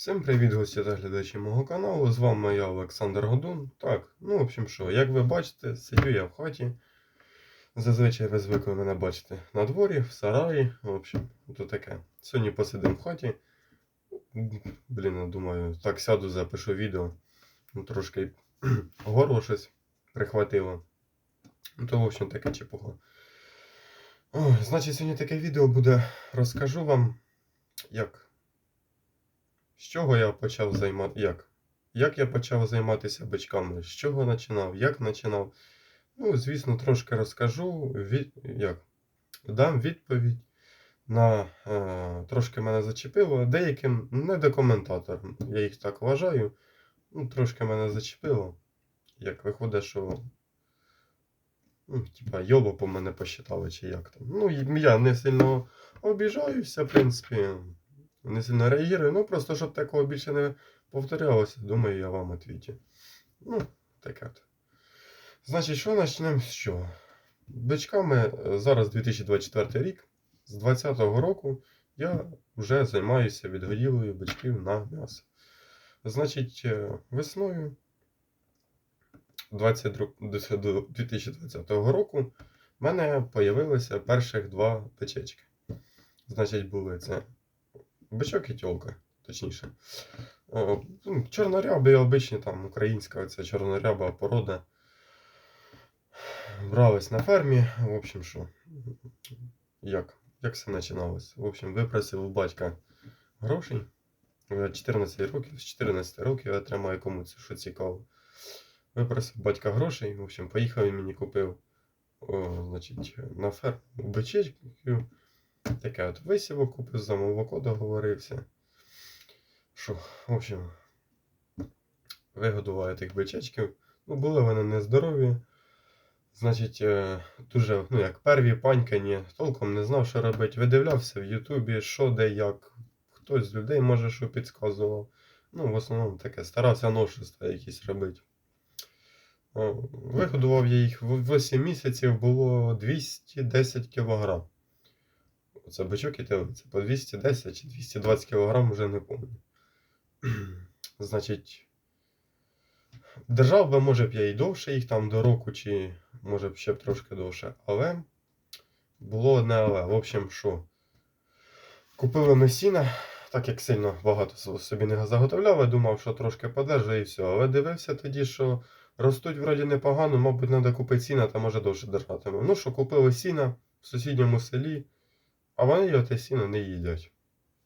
Всім привіт, гості та глядачі мого каналу. З вами я, Олександр Годун. Так, ну, в общем, що, як ви бачите, сидю я в хаті. Зазвичай ви звикли мене бачити на дворі, в сараї. В общем, то таке. Сьогодні посидимо в хаті. Блін, думаю, так сяду, запишу відео. Ну, трошки горло щось прихватило. Ну, то, в общем, таке чепуха. Ой, значить, сьогодні таке відео буде. Розкажу вам, як з чого я почав займати. Як? Як я почав займатися бичками? З чого починав? Як починав? Ну, звісно, трошки розкажу. Від... Як? Дам відповідь на е... трошки мене зачепило. Деяким не документаторам. Я їх так вважаю. Ну, трошки мене зачепило. Як виходить, що. Ну, типа, йолопо мене посчитали, чи як там. Ну, я не сильно обіжаюся, в принципі не сильно реагую. Ну, просто щоб такого більше не повторялося, думаю, я вам відвічу. Ну, таке. от. Значить, що почнемо з чого? Бичками е, зараз 2024 рік, з 2020 року я вже займаюся відгодівлею бичків на м'ясо. Значить, е, весною до 2020 року в мене з'явилися перших два печечки. Значить, були це бичок і тьолка, точніше. О, ну, Чорноряби обичні там українська ця чорноряба порода. Брались на фермі. В общем, що? Як? Як все починалось? В общем, випросив у батька грошей. 14 років, з 14 років я тримаю кому це що цікаво. Випросив батька грошей. В общем, поїхав він мені купив о, значить, на ферму бичечків. Таке от висівок купив, за молоко договорився. Що, в общем, вигодував тих бичечків. Ну, були вони нездорові. Значить, е, дуже, ну, як перві панькані, толком не знав, що робити. Видивлявся в Ютубі, що де як. Хтось з людей, може, що підказував. Ну, в основному таке, старався новшества якісь робити. Вигодував я їх в 8 місяців було 210 кілограм. Це бичок і телиця. По 210 чи 220 кг вже не пам'ятаю. Значить, держав би, може б я і довше їх там до року, чи може б ще б трошки довше. Але було одне але. В общем, що? Купили ми сіна, так як сильно багато собі не заготовляв, я думав, що трошки подержу і все. Але дивився тоді, що ростуть вроді непогано, мабуть, треба купити сіна, та може довше держатиме. Ну що, купили сіна в сусідньому селі. А вони його сіно не їдять.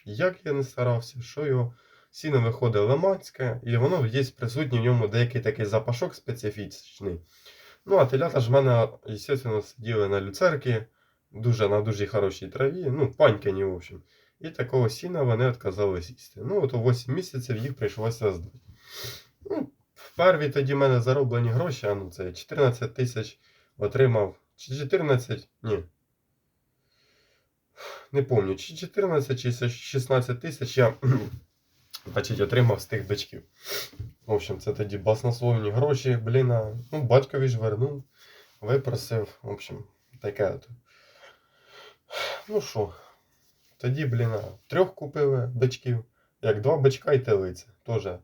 Як я не старався, що його сіно виходить лиманське, і воно є присутній в ньому деякий такий запашок специфічний. Ну, а телята ж в мене, звісно, сиділи на люцерки, дуже на дуже хорошій траві, ну, панькані, в общем. І такого сіна вони відказались їсти. Ну, от у 8 місяців їх прийшлося здати. Ну, в перві тоді в мене зароблені гроші, а ну це 14 тисяч отримав. Чи 14? Ні не помню, чи 14 чи 16 тисяч я значить, отримав з тих бичків. В общем, це тоді баснословні гроші, блін, ну, батькові ж вернув, випросив. В общем, таке. Ну що, тоді, блін, трьох купили бичків, як два бичка і телиця. Тоже.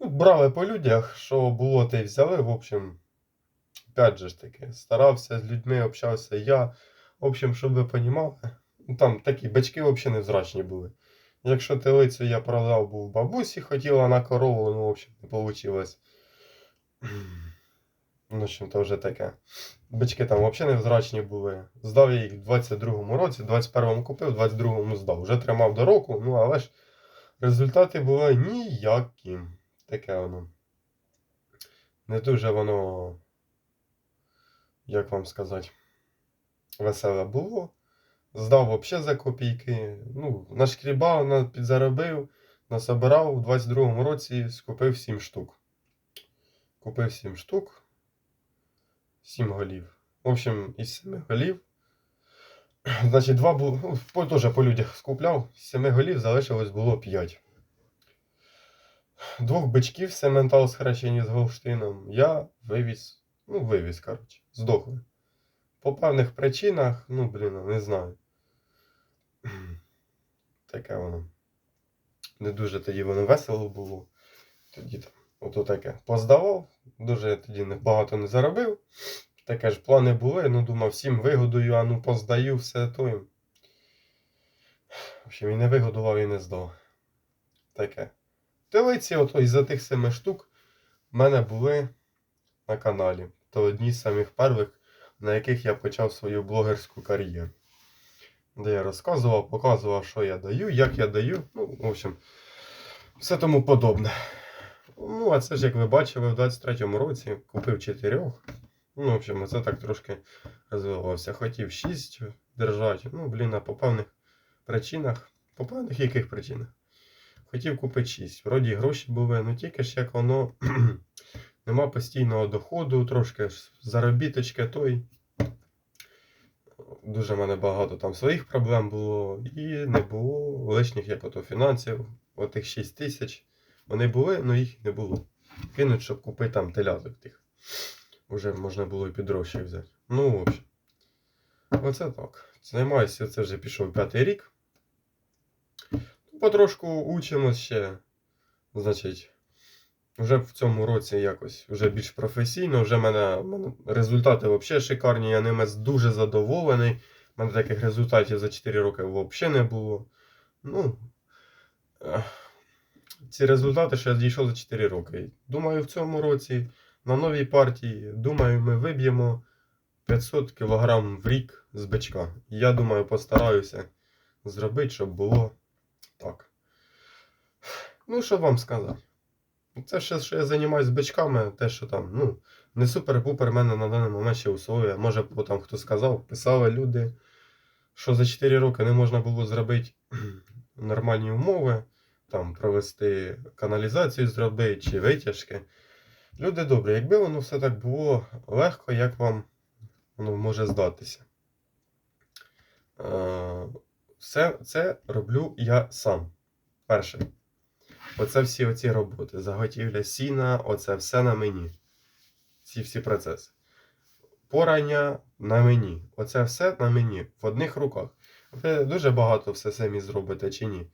Ну, брали по людях, що було, те й взяли. В общем, опять же ж таки, старався з людьми, общався я. В общем, щоб ви розуміли. Ну, Там такі бички взагалі невзрачні були. Якщо телицю я продав був бабусі, хотіла на корову, ну, в общем, не вийшло. Ну, в общем, то вже таке. Бички там взагалі невзрачні були. Здав я їх в 22-му році, 21-му купив, 22-му здав. Вже тримав до року, ну але ж результати були ніякі. Таке воно. Не дуже воно, як вам сказати, веселе було. Здав взагалі за копійки. Ну, нашкрібав, на- підзаробив, насобирав у 22-му році, скупив 7 штук. Купив 7 штук. 7 голів. В общем, із 7 голів. Значить, два було. Ну, теж по людях скупляв. З 7 голів залишилось було 5. Двох бичків сементал схрещені з Голштином. Я вивіз. Ну, вивіз, коротше, здохли. По певних причинах, ну, блін, не знаю. Таке воно. Не дуже тоді воно весело було. Тоді там, ото таке. Поздавав, дуже тоді багато не заробив. Таке ж плани були, ну думав, всім вигодую, а ну поздаю все то. В общем, і не вигодував, і не здав. Таке. Телиці, ото із-за тих семи штук в мене були на каналі. То одні з самих перших, на яких я почав свою блогерську кар'єру. Де я розказував, показував, що я даю, як я даю. Ну, в общем, все тому подобне. Ну, а це ж, як ви бачили, в 23-му році купив чотирьох. Ну, в общем, це так трошки розвивався. Хотів 6 держати. Ну, блін, а по певних причинах. По певних яких причинах? Хотів купити 6. Вроді гроші були, ну тільки ж як воно нема постійного доходу, трошки заробіточки той. Дуже в мене багато там своїх проблем було, і не було лишніх як ото фінансів. Отих 6 тисяч. Вони були, але їх не було. Кинуть, щоб купити там теляток тих. Уже можна було і підрожче взяти. Ну, в общем. Оце так. Займаюся, це вже пішов п'ятий рік. Потрошку учимось ще. Значить, вже в цьому році якось вже більш професійно. Вже мене, мене результати взагалі шикарні. Я ними дуже задоволений. У мене таких результатів за 4 роки взагалі не було. Ну, ці результати, я дійшов за 4 роки. Думаю, в цьому році на новій партії, думаю, ми виб'ємо 500 кг в рік з бичка. Я думаю, постараюся зробити, щоб було так. Ну, що вам сказати? Це ще, що я займаюся бичками, те, що там, ну, не супер-пупер в мене на даний момент ще условия. Може, бо там хто сказав, писали люди, що за 4 роки не можна було зробити нормальні умови, там провести каналізацію зробити чи витяжки. Люди добрі, якби воно все так було легко, як вам воно може здатися. Е, Все це роблю я сам. Перше. Оце всі оці роботи. Заготівля сіна, оце все на мені. Ці всі процеси. Порання на мені. Оце все на мені. В одних руках. Ви дуже багато все самі зробите чи ні?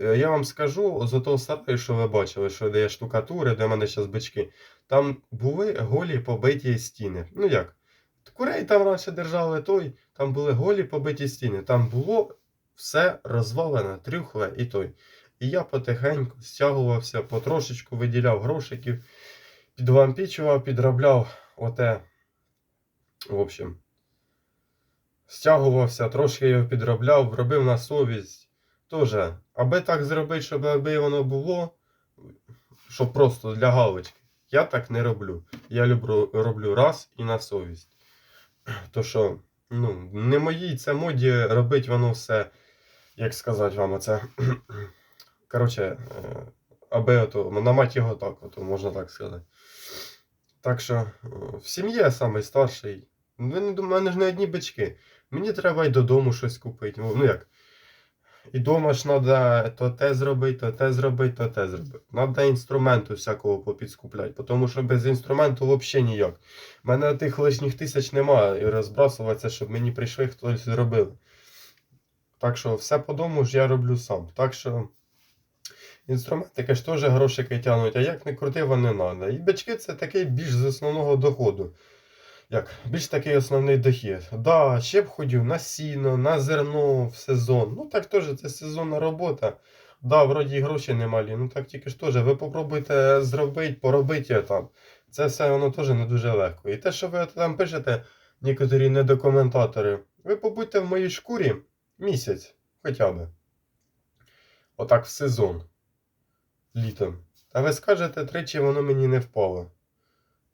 Е, Я вам скажу, з того сараю, що ви бачили, що де є штукатури, де в мене зараз бички, там були голі побиті стіни. Ну як? Курей там раніше держали той, там були голі побиті стіни. Там було все розвалене, трюхле і той. І я потихеньку стягувався, потрошечку виділяв грошиків, підвампічував, підробляв оте. В общем, стягувався, трошки його підробляв, робив на совість. Тоже, аби так зробити, щоб аби воно було, щоб просто для галочки. Я так не роблю. Я люблю, роблю раз і на совість. То що, ну, не моїй це моді робити воно все, як сказати вам, оце. Коротше, е, аби ото, намать його так, ото, можна так сказати. Так що, е, в сім'ї я самий старший. Ви не мене ж не одні бички. Мені треба й додому щось купити. Ну як? І дома ж треба то те зробити, то те зробити, то те зробити. Треба інструменту всякого попідскупляти, тому що без інструменту взагалі ніяк. У мене тих лишніх тисяч немає і розбрасуватися, щоб мені прийшли хтось зробив. Так що все по дому ж я роблю сам. Так що інструментики ж теж грошики тягнуть, а як не крути, вони треба. І бички це такий більш з основного доходу. Як, більш такий основний дохід. Да, ще б ходив на сіно, на зерно в сезон. Ну так теж це сезонна робота. Да, вроді і гроші немалі. Ну так тільки ж теж, ви попробуйте зробити, поробити там. Це все воно теж не дуже легко. І те, що ви там пишете, некоторі недокоментатори, ви побудьте в моїй шкурі місяць хоча б. Отак в сезон. Літом. А ви скажете, тричі воно мені не впало.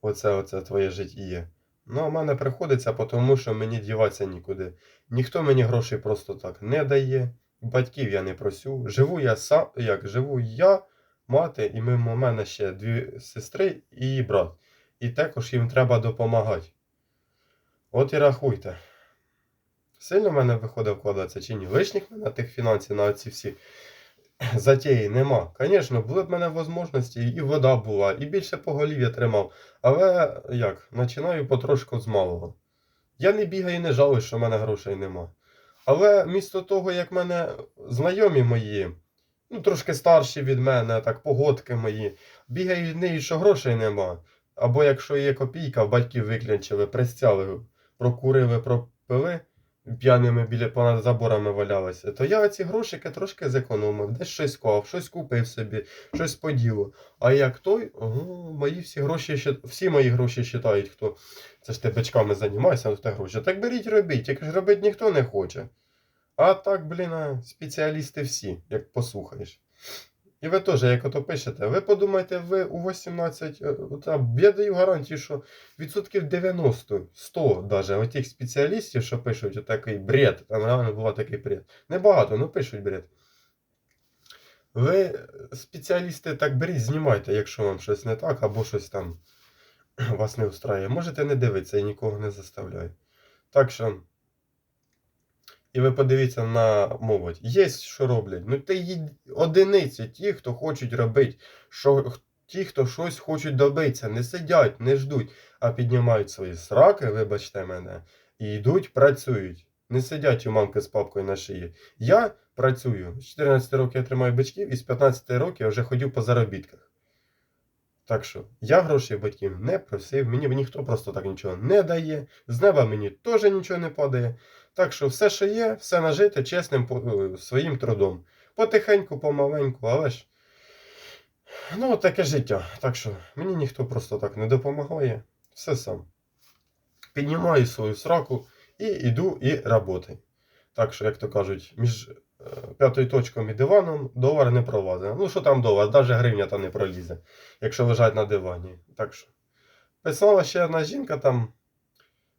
Оце, оце твоє життя. Ну, а мене приходиться, тому що мені діватися нікуди. Ніхто мені грошей просто так не дає. Батьків я не просю. Живу я сам, як живу я, мати, і мимо мене ще дві сестри і брат. І також їм треба допомагати. От і рахуйте. Сильно в мене виходить вкладатися чи ні? Лишніх мене тих фінансів на ці всі затії нема. Звісно, були б в мене можливості, і вода була, і більше поголів'я тримав. Але як, починаю потрошку з малого. Я не бігаю і не жалую, що в мене грошей нема. Але місто того, як мене знайомі мої ну, трошки старші від мене, так, погодки мої. Бігають неї, що грошей нема. Або якщо є копійка, в батьків виклянчили, пристяли, прокурили, пропили, п'яними біля понад заборами валялися, то я ці грошики трошки зекономив, десь щось клав, щось купив собі, щось по ділу. А як той, ого, мої всі гроші, всі мої гроші вважають, хто це ж ти бичками займаєшся, то те гроші. Так беріть робіть, тільки ж робити ніхто не хоче. А так, блін, спеціалісти всі, як послухаєш. І ви теж, як ото пишете, ви подумайте, ви у 18, е, я даю гарантію, що відсотків 90, 100 даже, отих спеціалістів, що пишуть отакий бред, там реально була такий бред. Небагато, ну пишуть бред. Ви, спеціалісти, так беріть, знімайте, якщо вам щось не так, або щось там вас не устраює. Можете не дивитися, я нікого не заставляю. Так що. І ви подивіться на молодь. Є що роблять. Ну є одиниці, ті, хто хочуть робити, що ті, хто щось хочуть добитися, не сидять, не ждуть, а піднімають свої сраки, вибачте мене, і йдуть, працюють. Не сидять у мамки з папкою на шиї. Я працюю. З 14 років я тримаю бичків, і з 15 років я вже ходив по заробітках. Так що я грошей батьків не просив, мені ніхто просто так нічого не дає. З неба мені теж нічого не падає. Так що все, що є, все нажите чесним е, своїм трудом. Потихеньку, помаленьку, але ж. Ну, таке життя. Так що мені ніхто просто так не допомагає. Все сам. Піднімаю свою сраку і йду і работаю. Так що, як то кажуть, між п'ятою точкою і диваном долар не пролазить. Ну, що там долар, навіть гривня там не пролізе, якщо лежать на дивані. Так що. Писала ще одна жінка там,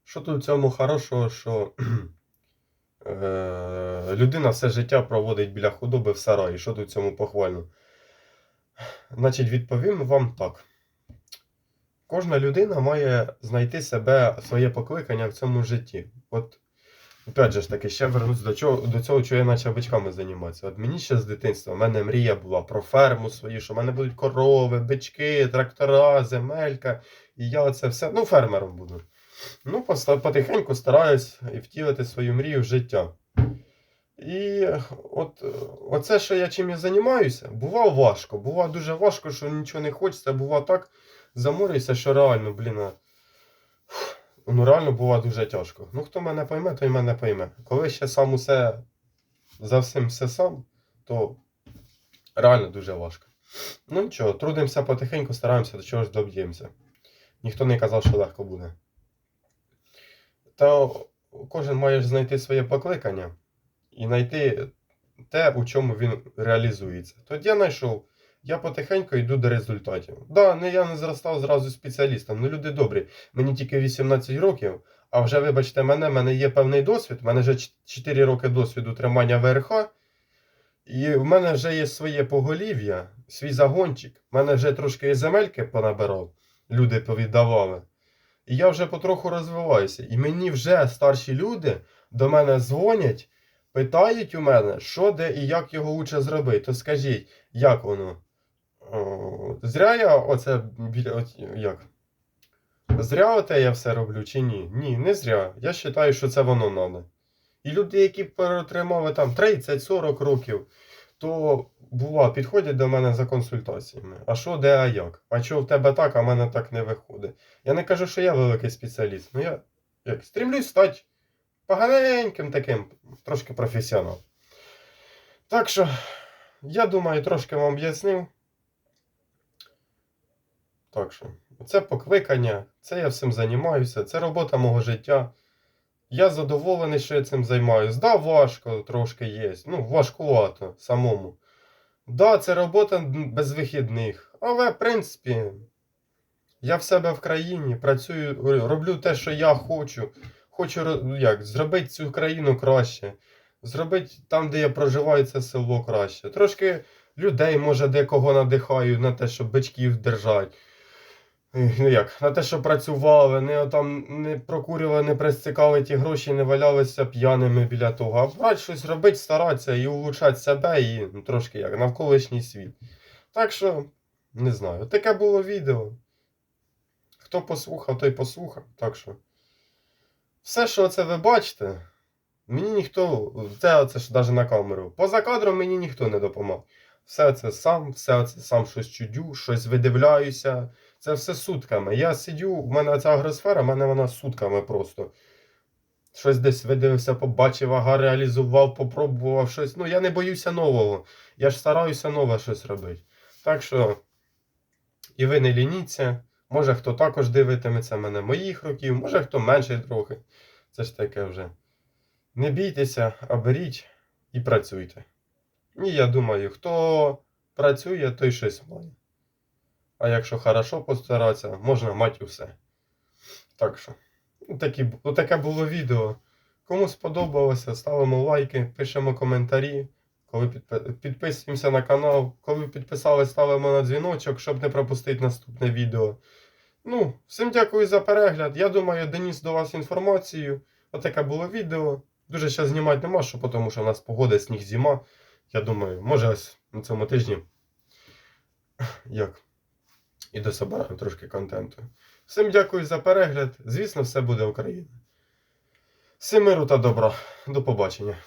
що тут в цьому хорошого, що е, людина все життя проводить біля худоби в сараї. Що тут в цьому похвально? Значить, відповім вам так. Кожна людина має знайти себе, своє покликання в цьому житті. От, опять же ж таки, ще вернусь до, чого, до цього, що я почав бичками займатися. От мені ще з дитинства, в мене мрія була про ферму свою, що в мене будуть корови, бички, трактора, земелька. І я це все, ну, фермером буду. Ну, потихеньку стараюсь і втілити свою мрію в життя. І от оце, що я чим я займаюся, бувало важко. Бувало дуже важко, що нічого не хочеться, бувало так заморююся, що реально, блін. Ну, реально буває дуже тяжко. Ну, хто мене пойме, той мене пойме. Коли ще сам усе за всім все сам, то реально дуже важко. Ну нічого, трудимося потихеньку, стараємося до чогось доб'ємося. Ніхто не казав, що легко буде. Та кожен має знайти своє покликання і знайти те, у чому він реалізується. Тоді я знайшов, я потихеньку йду до результатів. Да, не я не зростав зразу спеціалістом, ну люди добрі. Мені тільки 18 років, а вже, вибачте, мене, мене є певний досвід, в мене вже 4 роки досвіду тримання ВРХ. І в мене вже є своє поголів'я, свій загончик. В мене вже трошки земельки понабирав, люди повіддавали. І я вже потроху розвиваюся. І мені вже старші люди до мене дзвонять, питають у мене, що де і як його лучше зробити. То скажіть, як воно? Зря я оце біля. Як? Зря оте я все роблю чи ні? Ні, не зря. Я вважаю, що це воно треба. І люди, які перетримали там 30-40 років, то бува, підходять до мене за консультаціями. А що, де, а як? А що в тебе так, а в мене так не виходить? Я не кажу, що я великий спеціаліст, ну я як, стрімлюсь стати поганеньким таким, трошки професіонал. Так що, я думаю, трошки вам об'яснив. Так що, це покликання, це я всім займаюся, це робота мого життя. Я задоволений, що я цим займаюся. Да, важко трошки є. Ну, важкувато самому. Да, це робота без вихідних. Але, в принципі, я в себе в країні працюю, роблю те, що я хочу. Хочу як, зробити цю країну краще. Зробити там, де я проживаю, це село краще. Трошки людей, може, декого надихаю на те, щоб бичків держати. Ну як, на те, що працювали, не там не прокурювали, не присцикали ті гроші, не валялися п'яними біля того. А брати щось робити, старатися і улучшати себе і ну, трошки як навколишній світ. Так що, не знаю, таке було відео. Хто послухав, той послухав. Так що. Все, що це ви бачите, мені ніхто. Це, це ж навіть на камеру. Поза кадром мені ніхто не допомагав. Все це сам, все це сам щось чудю, щось видивляюся. Це все сутками. Я сидю, в мене ця агросфера, в мене вона сутками просто. Щось десь видивився, побачив, ага, реалізував, попробував щось. Ну, я не боюся нового. Я ж стараюся нове щось робити. Так що, і ви не лініться. Може, хто також дивитиметься мене моїх років, може хто менше трохи. Це ж таке вже. Не бійтеся, а беріть і працюйте. І я думаю, хто працює, той щось має. А якщо хорошо постаратися, можна мати усе. Так що, ну, такі, бу- таке було відео. Кому сподобалося, ставимо лайки, пишемо коментарі. Коли підпи- підписуємося на канал, коли підписались, ставимо на дзвіночок, щоб не пропустити наступне відео. Ну, всім дякую за перегляд. Я думаю, доніс до вас інформацію. Отаке було відео. Дуже ще знімати нема, що, тому що у нас погода, сніг, зима. Я думаю, може ось на цьому тижні. Як? І до себе трошки контенту. Всім дякую за перегляд. Звісно, все буде Україна. Всім миру та добра. До побачення.